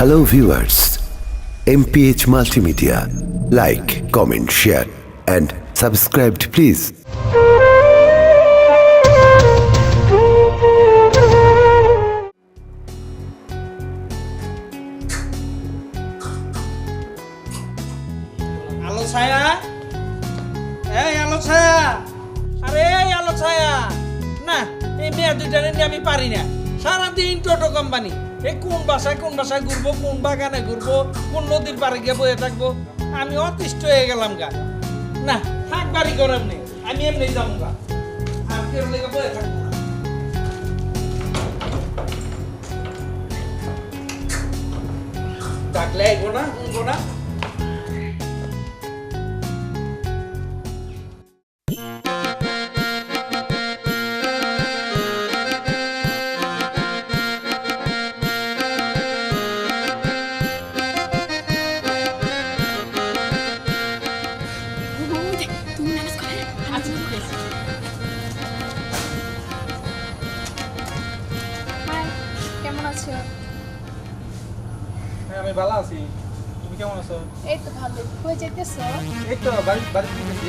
Hello viewers MPH multimedia like comment share and subscribed please আলো ছায়া এই আলো ছায়া আরে এই ছায়া না এই আমি পারি না সারাদিন টোটো কোম্পানি এই কোন বাসায় কোন বাসায় ঘুরবো, কোন বাগানে ঘুরবো, কোন নদীর পাড়ে গিয়ে বয়ে থাকব? আমি অতিষ্ঠ হয়ে গেলাম গা। না, থাক, বাড়ি করার নেই। আমি এমনি যাব গা। আর কেউ লেগে বয়ে থাকব ডাকলে আইবো না না। আমি ভালো আছি। তুমি কেমন আছো? এই তো ভালো কই যাইতেছো? এই তো বাড়ি বাড়ি দিতেছি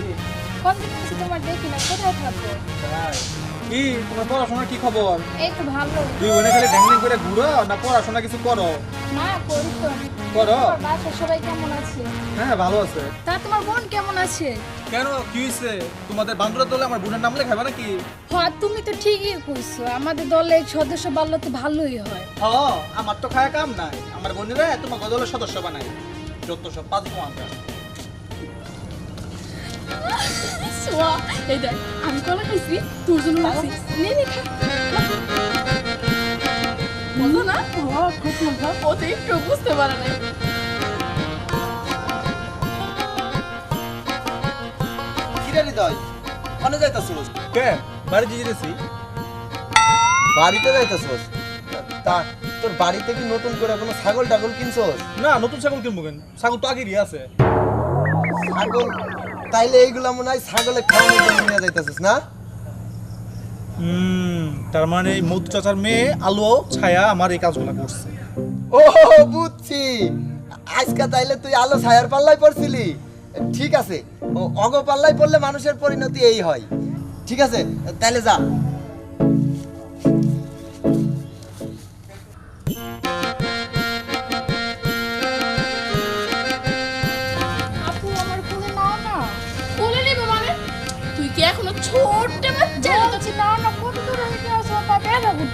কোন দিন তোমার দেখি না কোথায় থাকো? তাই। কি? তোমার পড়াশোনার কি খবর? এই তো ভালো। দুই বোনে খালি ড্যাং করে ঘুরো না পড়াশোনা কিছু করো? না করি তো। করো? তোমার সবাই কেমন আছে? হ্যাঁ ভালো আছে। তা তোমার বোন কেমন আছে? কেন? কি হয়েছে তোমাদের বান্ধবের দলে আমার বোনের নাম লেখাবে নাকি? হ্যাঁ তুমি তো ঠিকই কইছো। আমাদের দলে সদস্য বাড়লে তো ভালোই হয়। হ আমার তো খায় কাম নাই। আমার বোনেরা তোমার দলের সদস্য বানাই যত সব পাঁচ সোয়া এই দেখ আমি কলা খাইছি তোর জন্য রাখছি নে নে মজা না? খুব মজা। ও তো একটু বুঝতে পারে নাই। কিরে হৃদয়? কনে যাইতাছোস? কে? বাড়িতে যেতেছি বাড়িতে যাইতাছোস? তা তোর বাড়িতে কি নতুন করে কোনো ছাগল টাগল কিনছস? না নতুন ছাগল কিনবো কেন? ছাগল তো আগেরই আছে। ছাগল তাইলে এইগুলা মনে হয় ছাগলে খাওয়ানোর জন্য নিয়ে যাইতাছিস না? হুম তার মানে এই মধু চাচার মেয়ে আলো ছায়া আমার এই কাজগুলো করছে। ও বুঝছি। আজকে তাইলে তুই আলো ছায়ার পাল্লাই পড়ছিলি? ঠিক আছে। অগ পাল্লাই পড়লে মানুষের পরিণতি এই হয়। ঠিক আছে তাইলে যা।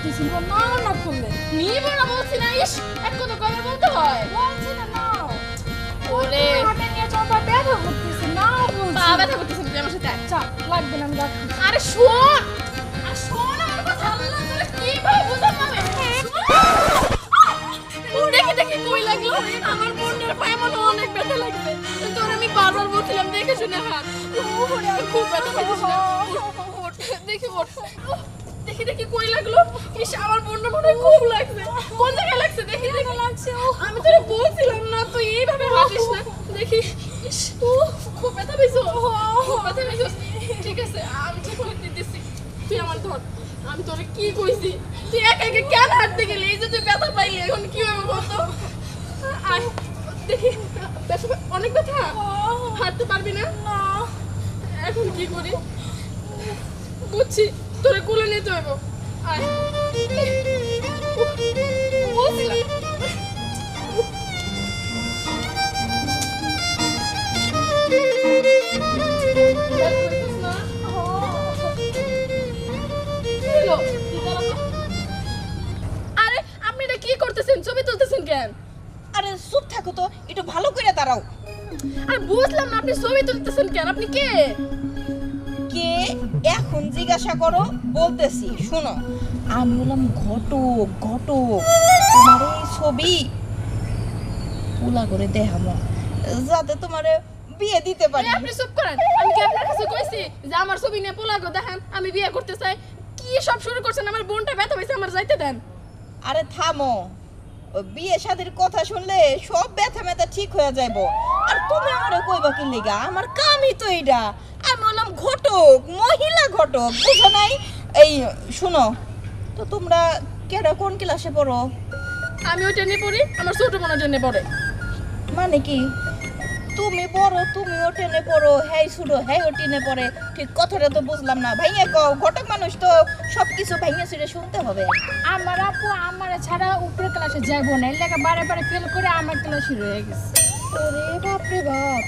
করতেছি নাও না কোলে নিব না বলছি না ইস এক কথা কবে বলতে হয়? বলছি না নাও কোলে হাতে নিয়ে যাও পা ব্যথা করতেছি নাও বলছি। পা ব্যথা করতেছি তুই আমার সাথে? চা লাগবে না আমি রাখছি আরে শোন আর শোন আমার কথা আল্লাহ তোরা কীভাবে বুঝাবো আমি দেখে দেখে কই লাগল? আমার বোনের পায়ে মনে হয় অনেক ব্যথা লাগবে তোর আমি বারবার বলছিলাম দেখে শুনে হাত। ওরে আর খুব ব্যথা না ওঠ, দেখি ওঠ। দেখি দেখি কই লাগল। ইস, আমার বোনের মনে খুব লাগছে। কোন জায়গায় লাগছে? দেখি দেখি। লাগছে আমি তোরে বলছিলাম না, তুই এইভাবে হাঁটিস না। দেখি। ইস খুব ব্যথা পাইছো খুব ব্যথা পাইছো ঠিক আছে, আমি ঠিক করে দিতেছি। তুই আমার ধর। আমি তোরে কি কইছি? তুই একা একা কেন হাঁটতে গেলি? এই যে তুই ব্যথা পাইলি, এখন কি হবে বলতো? আয়, দেখি। অনেক ব্যথা? হাঁটতে পারবি না? এখন কি করি? বুঝছি। তোরে কোলে নিতে হইব। আয়। আরে আপনি এটা কি করতেছেন? ছবি তুলতেছেন কেন? আরে চুপ থাকো তো একটু ভালো করে দাঁড়াও। আরে বুঝলাম না আপনি ছবি তুলতেছেন কেন? আপনি কে? এখন জিজ্ঞাসা করো বলতেছি শোনো। আমি হলাম ঘটক ঘটক তোমার এই ছবি? পুলা করে দেখামো যাতে তোমারে বিয়ে দিতে পারি। আপনি চুপ করেন। আমি কি আপনার কাছে কইছি যে আমার ছবি নিয়ে পোলাগো দেখেন আমি বিয়ে করতে চাই? কি সব শুরু করছেন? আমার বোনটা ব্যথা হয়েছে আমার যাইতে দেন। আরে থামো। বিয়ে শাদির কথা শুনলে সব ব্যথা ব্যথা ঠিক হয়ে যাইবো। আর তুমি আমারে কইবা কি লিগা? আমার কামই তো এইটা আমি ঘটক মহিলা ঘটক বুঝো নাই? এই শুনো তো তোমরা কেডা কোন ক্লাসে পড়ো? আমিও টেনে পড়ি আমার ছোট বোনও টেনে পড়ে। মানে কি? তুমি বড় তুমিও টেনে পড়ো হ্যাঁ শুধু হ্যাঁ ও টেনে পড়ে। ঠিক কথাটা তো বুঝলাম না। ভাইয়া কও ঘটক মানুষ তো সব কিছু ভাইয়া ছিঁড়ে শুনতে হবে। আমার আপু আমার ছাড়া উপরে ক্লাসে যাব না। লেগে বারে বারে ফেল করে আমার ক্লাসে রয়ে গেছে। ওরে বাপ রে বাপ।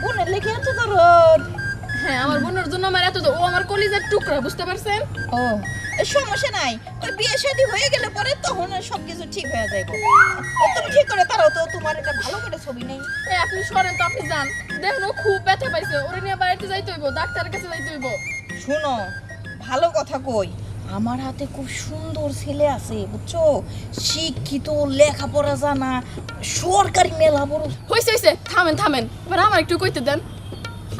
বোনের লেগে এত দরদ। হ্যাঁ আমার বোনের জন্য আমার এত ও আমার কলিজার টুকরা বুঝতে পারছেন? ও। সমস্যা নাই। ওই বিয়ে শাদী হয়ে গেলে পরে তখন সবকিছু ঠিক হয়ে যাবে তুমি ঠিক করে পারো তো তোমার এটা ভালো করে ছবি নেই। এ আপনি সরেন তো আপনি যান। দেখুন ও খুব ব্যথা পাইছে। ওরে নিয়ে বাড়িতে যাইতে হইব ডাক্তারের কাছে যাইতে হইব। শুনো ভালো কথা কই। আমার হাতে খুব সুন্দর ছেলে আছে বুঝছ? শিক্ষিত লেখাপড়া জানা সরকারি মেলা বড় হইছে হইছে। থামেন থামেন। এবার আমার একটু কইতে দেন।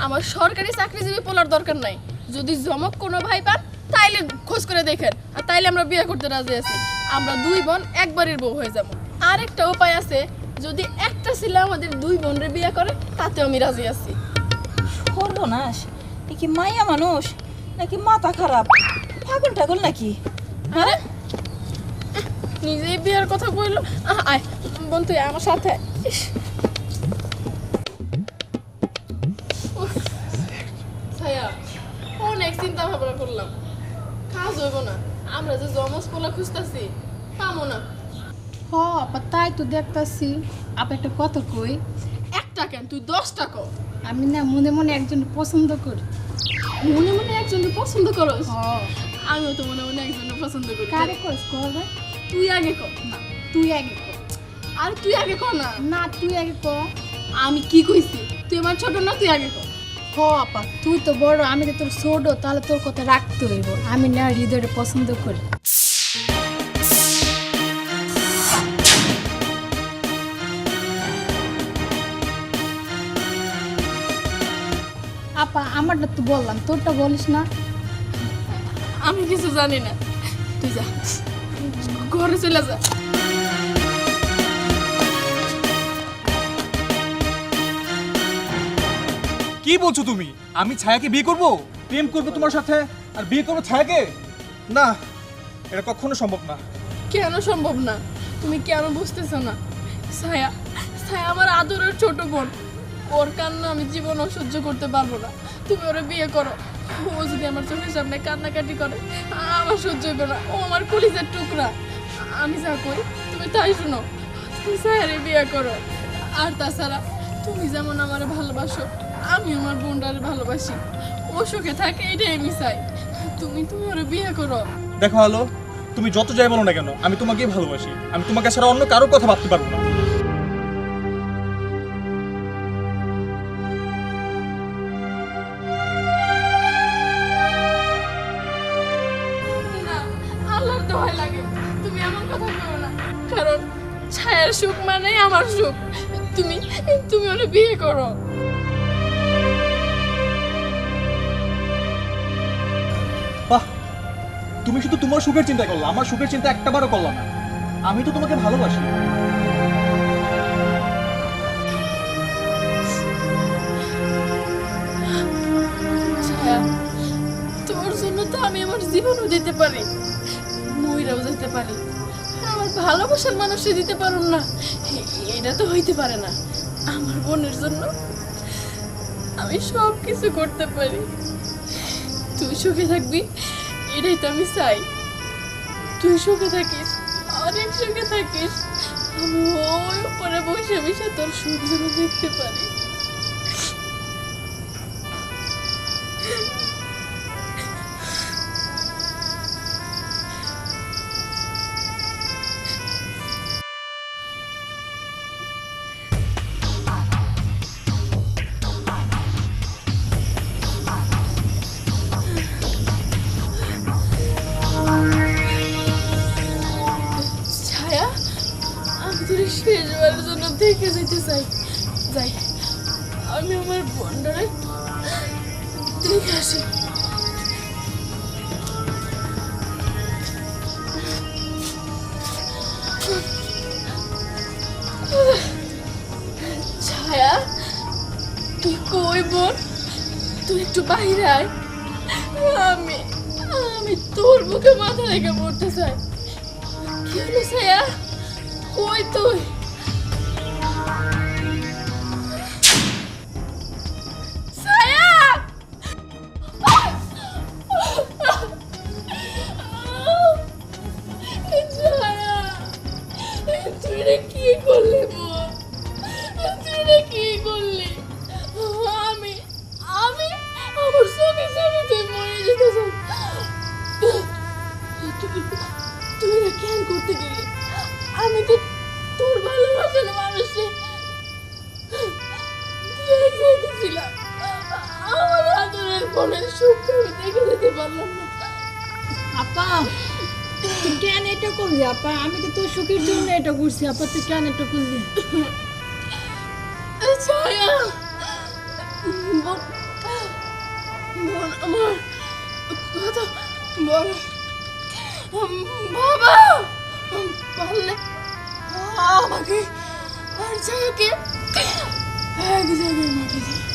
আমার সরকারি চাকরিজীবী পোলার দরকার নাই। যদি জমক কোনো ভাই পান তাইলে খোঁজ করে দেখেন। আর তাইলে আমরা বিয়ে করতে রাজি আছি। আমরা দুই বোন একবারের বউ হয়ে যাব। আরেকটা উপায় আছে যদি একটা ছেলে আমাদের দুই বোনরে বিয়ে করে তাতেও আমি রাজি আছি। সর্বনাশ এ কি মাইয়া মানুষ নাকি মাথা খারাপ? পাগল টাগল নাকি? আরে নিজেই বিয়ের কথা বলল আয় বোন তুই আমার সাথে ভাবনা করলাম। কাজ হইব না। আমরা যে জমজ পোলা খুঁজতেছি পাবো না। হ আপা তাই তো দেখতাছি। আপা একটা কথা কই। একটা কেন? তুই দশটা কর আমি না মনে মনে একজন পছন্দ করি। মনে মনে একজনকে পছন্দ করস? আমিও তো মনে মনে একজনকে পছন্দ করি। কারে করিস কর তুই আগে কর না তুই আগে কর আর তুই আগে কর না। না তুই আগে কর আমি কি কইছি? তুই আমার ছোট না তুই আগে কর আপা তুই তো বড় আমি তো তোর ছোট তাহলে তোর কথা রাখতে হইব। আমি না হৃদয়ে পছন্দ করি। আপা আমারটা তো বললাম তোরটা বলিস না। আমি কিছু জানি না। তুই যা। ঘরে চলে যা। কি বলছো তুমি? আমি ছায়াকে বিয়ে করব? প্রেম করব তোমার সাথে? আর বিয়ে করব ছায়াকে? না, এটা কখনো সম্ভব না। কেন সম্ভব না? তুমি কেন বুঝতেছো না? ছায়া ছায়া আমার আদরের ছোট বোন। ওর কান্না আমি জীবন সহ্য করতে পারব না। তুমি ওরে বিয়ে করো। ও যদি আমার চোখের সামনে কান্নাকাটি করে, আমার সহ্য হইবে না। ও আমার কলিজার টুকরা। আমি যা করি, তুমি তাই শুনো। তুমি ছায়ারে বিয়ে করো। আর তাছাড়া, তুমি যেমন আমার ভালোবাসো আমি আমার বোনটারে ভালোবাসি। ও সুখে থাকে এটাই আমি চাই। তুমি তুমি ওরে বিয়ে করো। দেখো আলো তুমি যত যাই বলো না কেন আমি তোমাকেই ভালোবাসি। আমি তোমাকে ছাড়া অন্য কারোর কথা ভাবতে পারব না। আল্লাহর দোহাই লাগে। তুমি এমন কথা করো না। কারণ ছায়ার সুখ মানে আমার সুখ। তুমি তুমি ওরে বিয়ে করো। বাহ! তুমি শুধু তোমার সুখের চিন্তা করলা, আমার সুখের চিন্তা একটাবারও করলাম না। আমি তো তোমাকে ভালোবাসি। তোর জন্য তো আমি আমার জীবনও দিতে পারি। মইরাও যেতে পারি। আমার ভালোবাসার মানুষে দিতে পারুম না। এটা তো হইতে পারে না। আমার বোনের জন্য আমি সব কিছু করতে পারি। তুই সুখে থাকবি? এটাই তো আমি চাই। তুই সুখে থাকিস, অনেক সুখে থাকিস। আমি ওই উপরে বসে বসে তোর সুখ দেখতে পারি। দেখে যেতে চাই। যাই, আমি আমার বন্ডারে দেখে আসি। ছায়া, তুই কই বোন? তুই একটু বাইরে আয়। আমি আমি তোর মুখে মাথা রেখে পড়তে চাই। কি হলো ছায়া? কই তুই? করতে গেলি আমি তো তোর ভালোবাসার মানুষে দিয়ে আমার আদরের বোনের সুখটা আমি দেখে যেতে পারলাম না। আপা তুই কেন এটা করলি আপা? আমি তো তোর সুখের জন্য এটা করছি। আপা তুই কেন এটা করলি? ছায়া বোন বোন আমার কথা বল। বাবা! পারলে আমাকে আর ছায়াকে এক জায়গায় মাটি দে